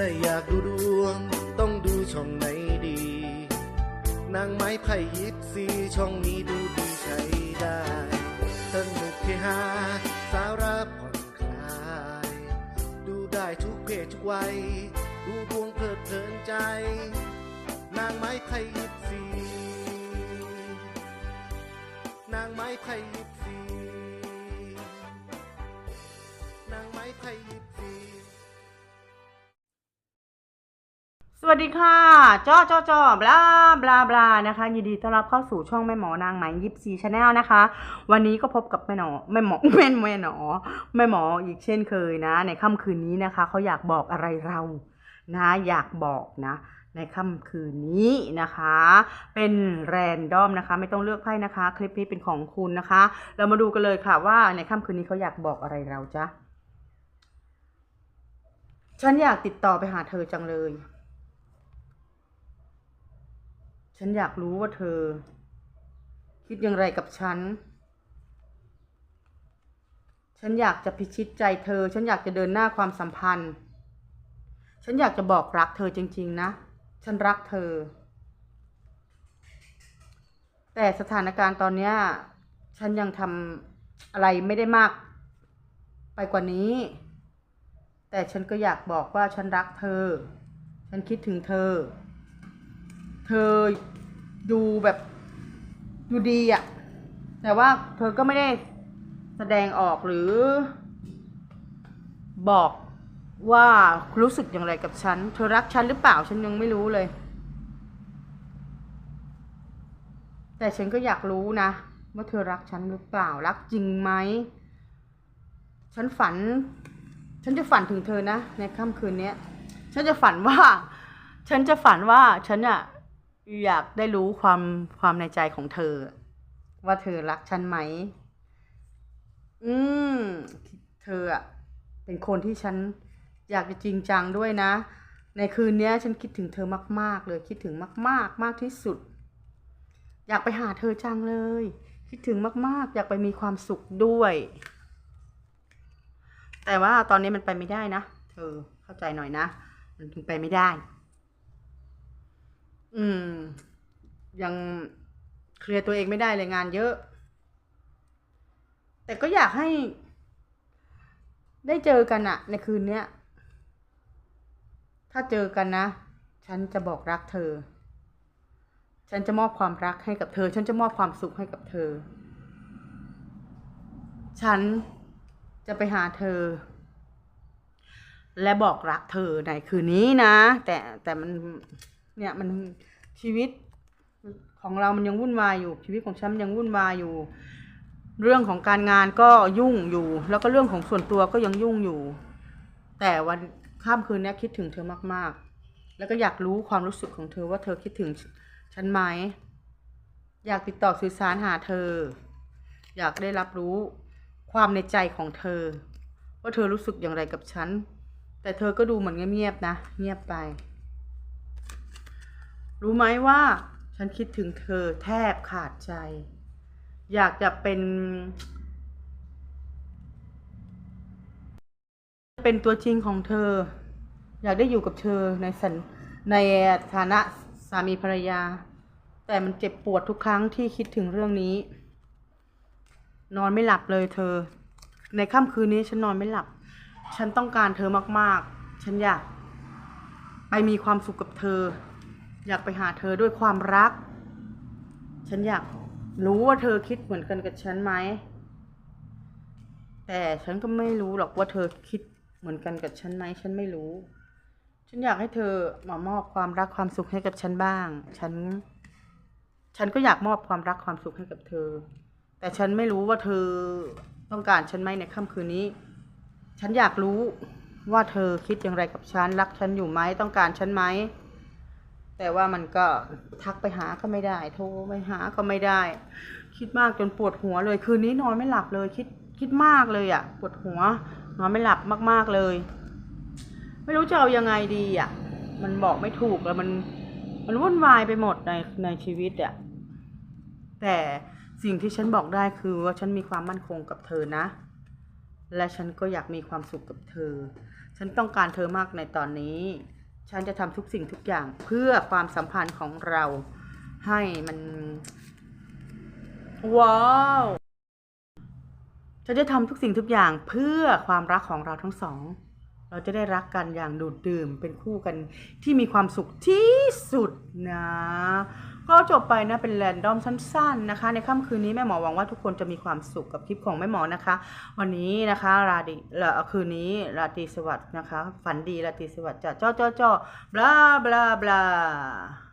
ถ้าอยากดูดวง ต้องดูช่องไหนดี นางไม้ไผ่ยิปซีช่องนี้ดูดีใช้ได้สนุกเฮฮาสาระผ่อนคลาย ดูได้ทุกเพศทุกวัย ดูดวงเพลิดเพลินใจ นางไม้ไผ่ยิปซีนางไม้ไผ่ยิปซีนางไม้ไผ่ยิป สวัสดีค่ะจ้อจ้อจ้อบลาบลาบลานะคะ ยินดีต้อนรับเข้าสู่ช่องแม่หมอนางไหมยิปซีชาแนลนะคะ วันนี้ก็พบกับแม่หนอแม่หมอแม่แม่หนอแม่หมออีกเช่นเคยนะ ในค่ำคืนนี้นะคะเขาอยากบอกอะไรเรานะอยากบอกนะ ในค่ำคืนนี้นะคะ เป็นแรนดอมนะคะ ไม่ต้องเลือกไพ่นะคะ คลิปนี้เป็นของคุณนะคะ เรามาดูกันเลยค่ะว่าในค่ำคืนนี้เขาอยากบอกอะไรเราจ๊ะฉันอยากติดต่อไปหาเธอจังเลย ฉันอยากรู้ว่าเธอ คิดอย่างไรกับฉัน ฉันอยากจะพิชิตใจเธอ ฉันอยากจะเดินหน้าความสัมพันธ์ ฉันอยากจะบอกรักเธอจริง ๆ นะ ฉันรักเธอ แต่สถานการณ์ตอนนี้ฉันยังทำอะไรไม่ได้มาก ไปกว่านี้ แต่ฉันก็อยากบอกว่าฉันรักเธอ ฉันคิดถึงเธอ เธอดูแบบดูดีอะแต่ว่าเธอก็ไม่ได้แสดงออกหรือ บอกว่ารู้สึกอย่างไรกับฉัน เธอรักฉันหรือเปล่าฉันยังไม่รู้เลย แต่ฉันก็อยากรู้นะว่าเธอรักฉันหรือเปล่ารักจริงไหมฉันฝัน ฉันจะฝันถึงเธอนะ ในค่ำคืนนี้ฉันจะฝันว่า ฉันจะฝันว่าฉันอะ อยากได้รู้ความความในใจของเธอ ว่าเธอรักฉันไหม อืม เธออะเป็นคนที่ฉันอยากจะจริงจังด้วยนะ ในคืนนี้ฉันคิดถึงเธอมาก ๆ เลยคิดถึงมาก ๆ มากที่สุด อยากไปหาเธอจังเลย คิดถึงมาก ๆ อยากไปมีความสุขด้วย แต่ว่าตอนนี้มันไปไม่ได้นะ เธอเข้าใจหน่อยนะ มันไปไม่ได้ อืม ยังเคลียร์ตัวเองไม่ได้เลยงานเยอะ แต่ก็อยากให้ ได้เจอกันอะในคืนเนี้ย ถ้าเจอกันนะ ฉันจะบอกรักเธอ ฉันจะมอบความรักให้กับเธอ ฉันจะมอบความสุขให้กับเธอ ฉันจะไปหาเธอ และบอกรักเธอในคืนนี้นะ แต่แต่มัน เนี่ยมันชีวิตของเรามันยังวุ่นวายอยู่ ชีวิตของฉันยังวุ่นวายอยู่ เรื่องของการงานก็ยุ่งอยู่ แล้วก็เรื่องของส่วนตัวก็ยังยุ่งอยู่ แต่วันข้ามคืนนี้คิดถึงเธอมากๆ แล้วก็อยากรู้ความรู้สึกของเธอว่าเธอคิดถึงฉันไหมอยากติดต่อสื่อสารหาเธอ อยากได้รับรู้ความในใจของเธอ ว่าเธอรู้สึกอย่างไรกับฉัน แต่เธอก็ดูเหมือนเงียบๆนะ เงียบไป รู้ไหมว่า ฉันคิดถึงเธอแทบขาดใจ อยากจะเป็น เป็นตัวจริงของเธอ อยากได้อยู่กับเธอในสันในฐานะสามีภรรยา แต่มันเจ็บปวดทุกครั้งที่คิดถึงเรื่องนี้ นอนไม่หลับเลยเธอ ในค่ำคืนนี้ฉันนอนไม่หลับ ฉันต้องการเธอมาก ๆ ฉันอยาก ไปมีความสุขกับเธอ อยากไปหาเธอด้วยความรัก ฉันอยากรู้ว่าเธอคิดเหมือนกันกับฉันไหม แต่ฉันก็ไม่รู้หรอกว่าเธอคิดเหมือนกันกับฉันไหม ฉันไม่รู้ ฉันอยากให้เธอมามอบความรักความสุขให้กับฉันบ้าง ฉัน ฉันก็อยากมอบความรักความสุขให้กับเธอ แต่ฉันไม่รู้ว่าเธอต้องการฉันไหมในค่ำคืนนี้ ฉันอยากรู้ว่าเธอคิดอย่างไรกับฉัน รักฉันอยู่ไหม ต้องการฉันไหม แต่ว่ามันก็ทักไปหาก็ไม่ได้ โทรไปหาก็ไม่ได้ คิดมากจนปวดหัวเลย คืนนี้นอนไม่หลับเลย คิดคิดมากเลยอะ่ะ ปวดหัว นอนไม่หลับมากๆเลย ไม่รู้จะเอายังไงดีอะ่ะ มันบอกไม่ถูกแล้วมัน มันวุ่นวายไปหมดในในชีวิตอะ่ะแต่สิ่งที่ฉันบอกได้คือว่าฉันมีความมั่นคงกับเธอนะ และฉันก็อยากมีความสุขกับเธอ ฉันต้องการเธอมากในตอนนี้ ฉันจะทำทุกสิ่งทุกอย่างเพื่อความสัมพันธ์ของเราให้มัน ว้าวฉันจะทำทุกสิ่งทุกอย่างเพื่อความรักของเราทั้งสอง เราจะได้รักกันอย่างดูดดื่มเป็นคู่กันที่มีความสุขที่สุดนะ ก็จบไปนะเป็นแรนดอมสั้นๆนะคะ ในค่ำคืนนี้แม่หมอหวังว่าทุกคนจะมีความสุขกับคลิปของแม่หมอนะคะ วันนี้นะคะราดีคืนนี้ราตรีสวัสดิ์นะคะ ฝันดีราตรีสวัสดิ์จ้าจ้าจ้าจ้าบลาบลาบลา